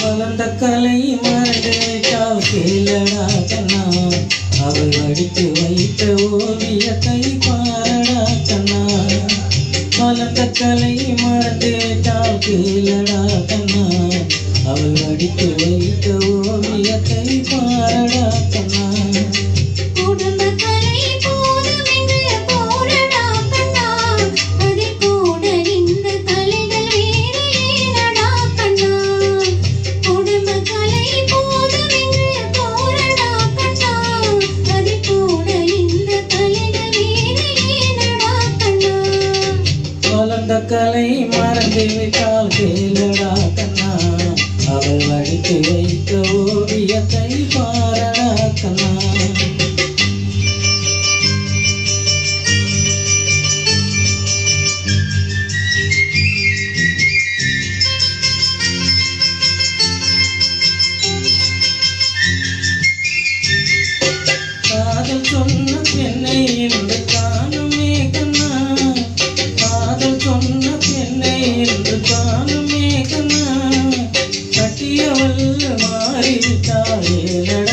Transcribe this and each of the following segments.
வளர்ந்த கலை மறந்துட்டால் கேளடா கண்ணா. அவள் வடித்து வைத்த ஓவியத்தை கலை மறந்தேட்டால் கீழடா கண்ணா. அவள் வடித்து வைத்த ஓவியத்தை பாரடா கண்ணா. மக்களை மறந்து விட்டால் கேளுடா கண்ணா. அவள் வடித்து வைத்த ஓவியத்தை பாரடா கண்ணா. காதல் சொன்ன பெண்ணை மாறி நட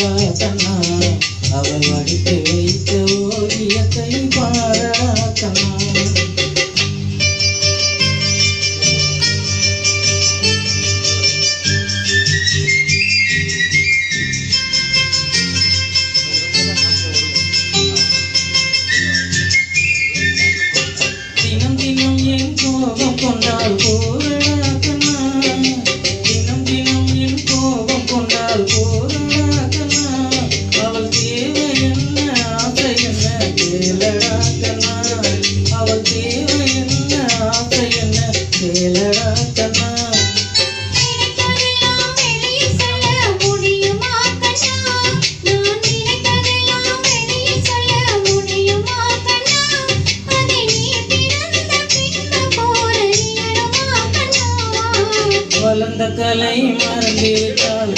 வாசனா அவள் வடித்தே வளர்ந்த கலை மறந்துவிட்டால்